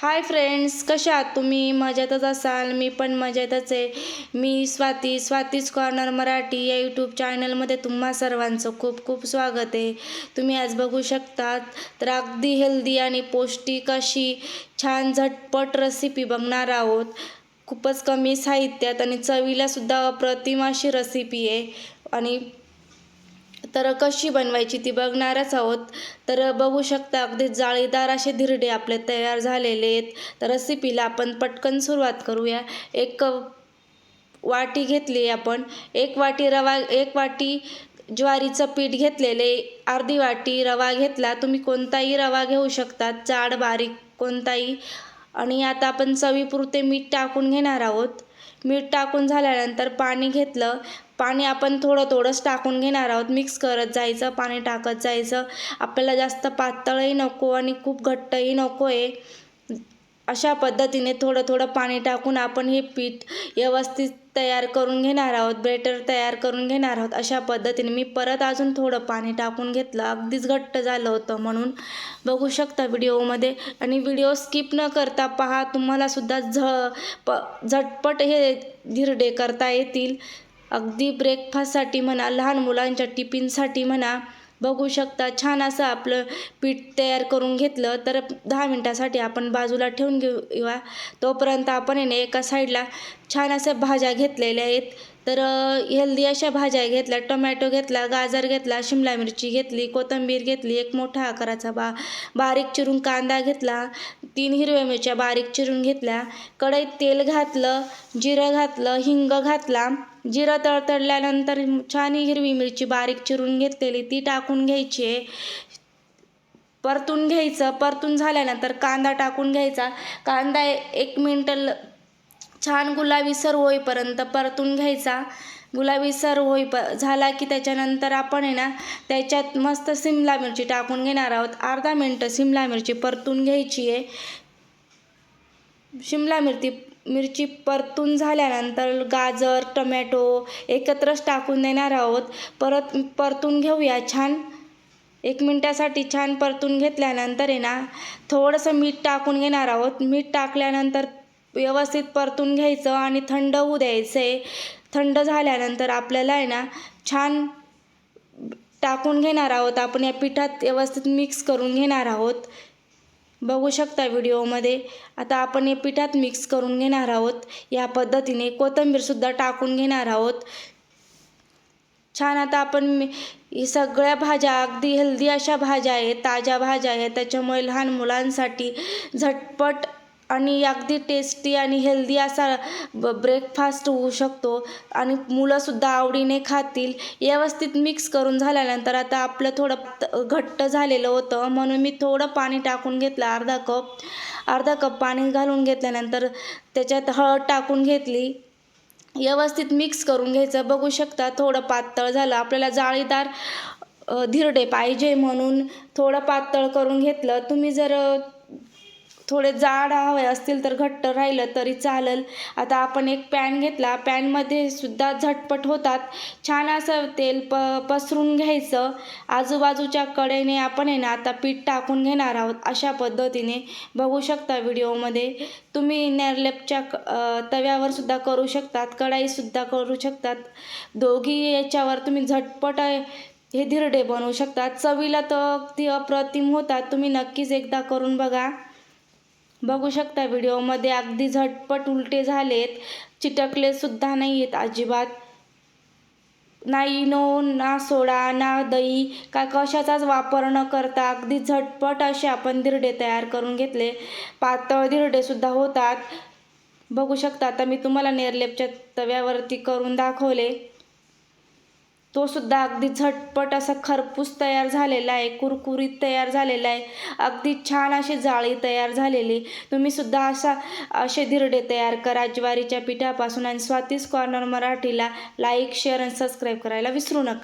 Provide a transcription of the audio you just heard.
Hi friends कशा आहात तुम्ही? मजेतच असाल? मी पण मजेतच आहे. मी स्वाती स्वातीज कॉर्नर मराठी या यूट्यूब चॅनलमध्ये तुम्हा सर्वांचं खूप खूप स्वागत आहे. तुम्ही आज बघू शकतात तर अगदी हेल्दी आणि पौष्टिक अशी छान झटपट रेसिपी बघणार आहोत. खूपच कमी साहित्यात आणि चवीलासुद्धा अप्रतिम अशी रेसिपी आहे. आणि तर कशी बनवायची ती बघणारच आहोत. तर बघू शकता अगदी जाळीदार असे धिरडे आपले तयार झालेले आहेत. तर रेसिपीला आपण पटकन सुरुवात करूया. एक वाटी घेतली आपण. एक वाटी रवा एक वाटी ज्वारीचं पीठ घेतलेले. अर्धी वाटी रवा घेतला. तुम्ही कोणताही रवा घेऊ शकतात. जाड बारीक कोणताही. आणि आता आपण चवीपुरते मीठ टाकून घेणार आहोत. मीठ टाकून झाल्यानंतर पाणी घेतलं. पाणी आपण थोडं थोडंच टाकून घेणार आहोत. मिक्स करत जायचं पाणी टाकत जायचं. आपल्याला जास्त पातळही नको आणि खूप घट्टही नको आहे. अशा पद्धतीने थोडं थोडं पाणी टाकून आपण हे पीठ व्यवस्थित तयार करून घेणार आहोत. बेटर तयार करून घेणार आहोत. अशा पद्धतीने मी परत अजून थोडं पाणी टाकून घेतलं. अगदीच घट्ट झालं होतं म्हणून. बघू शकता व्हिडिओमध्ये. आणि व्हिडिओ स्किप न करता पहा तुम्हालासुद्धा झ प झटपट हे धिरडे करता येतील. अगदी ब्रेकफास्टसाठी म्हणा लहान मुलांच्या टिफिनसाठी म्हणा बघू शकता छान असं आपलं पीठ तयार करून घेतलं तर दहा मिनटासाठी आपण बाजूला ठेवून घेऊया. तोपर्यंत आपण येणे एका साईडला छान अशा भाज्या घेतलेल्या आहेत. तर हेल्दी अशा भाज्या घेतल्या टोमॅटो घेतला गाजर घेतला शिमला मिरची घेतली कोथिंबीर घेतली एक मोठा आकाराचा बा बारीक चिरून कांदा घेतला तीन हिरव्या मिरच्या बारीक चिरून घेतल्या कढईत तेल घातलं जिरं घातलं हिंग घातला जिरं तळतळल्यानंतर छान हिरवी मिरची बारीक चिरून घेतलेली ती टाकून घ्यायची आहे. परतून घ्यायचं. परतून झाल्यानंतर कांदा टाकून घ्यायचा. कांदा एक मिनटं छान गुलाबीसर होईपर्यंत परतून घ्यायचा. गुलाबीसर होई प झाला की त्याच्यानंतर आपण आहे ना त्याच्यात मस्त सिमला मिरची टाकून घेणार आहोत. अर्धा मिनटं सिमला मिरची परतून घ्यायची आहे. शिमला मिरची मिरची परतून झाल्यानंतर गाजर टमॅटो एकत्रच टाकून देणार आहोत. परत परतून घेऊया छान. एक मिनटासाठी छान परतून घेतल्यानंतर आहे ना थोडंसं मीठ टाकून घेणार आहोत. मीठ टाकल्यानंतर व्यवस्थित परतून घ्यायचं आणि थंड होऊ द्यायचं आहे थंड झाल्यानंतर आपल्याला आहे ना छान टाकून घेणार आहोत. आपण या पिठात व्यवस्थित मिक्स करून घेणार आहोत. बघू शकता व्हिडिओमध्ये. आता आपण हे पिठात मिक्स करून घेणार आहोत. या पद्धतीने कोथिंबीरसुद्धा टाकून घेणार आहोत. छान आता आपण ही सगळ्या भाज्या अगदी हेल्दी अशा भाज्या आहेत ताज्या भाज्या आहेत. त्याच्यामुळे लहान मुलांसाठी झटपट आणि अगदी टेस्टी आणि हेल्दी असा ब ब्रेकफास्ट होऊ शकतो. आणि मुलंसुद्धा आवडीने खातील. व्यवस्थित मिक्स करून झाल्यानंतर आता आपलं थोडं घट्ट झालेलं होतं. म्हणून मी थोडं पाणी टाकून घेतलं अर्धा कप. अर्धा कप पाणी घालून घेतल्यानंतर त्याच्यात हळद टाकून घेतली. व्यवस्थित मिक्स करून घ्यायचं. बघू शकता थोडं पातळ झालं. आपल्याला जाळीदार धिरडे पाहिजे म्हणून थोडं पातळ करून घेतलं. तुम्ही जर थोडे जाड हवे असतील तर घट्ट राहिलं तरी चालेल. आता आपण एक पॅन घेतला. पॅनमध्ये सुद्धा झटपट होतात. छान असं तेल प पसरून घ्यायचं. आजूबाजूच्या कडेने आपण आहे ना आता पीठ टाकून घेणार आहोत अशा पद्धतीने. बघू शकता व्हिडिओमध्ये. तुम्ही नेरलेपच्या तव्यावर सुद्धा करू शकतात. कढाईसुद्धा करू शकतात. दोघी याच्यावर तुम्ही झटपट हे धिरडे बनवू शकतात. चवीला तर ती अप्रतिम होतात. तुम्ही नक्कीच एकदा करून बघा. बघू शकता व्हिडिओमध्ये अगदी झटपट उलटे झालेत. चिटकले सुद्धा नाही आहेत अजिबात ना इनो ना सोडा ना दही का कशाचाच वापर न करता अगदी झटपट असे आपण धिरडे तयार करून घेतले. पातळ धिरडेसुद्धा होतात. बघू शकता आता मी तुम्हाला नेरलेपच्या तव्यावरती करून दाखवले. तो सुद्धा अगदी झटपट असा खरपूस तयार झालेला आहे कुरकुरीत तयार झालेला आहे. अगदी छान अशी जाळी तयार झालेली. तुम्ही सुद्धा असा असे धिरडे तयार करा. ज्वारीच्या पिठापासून आणि स्वातीस कॉर्नर मराठीला लाईक शेअर आणि सबस्क्राईब करायला विसरू नका.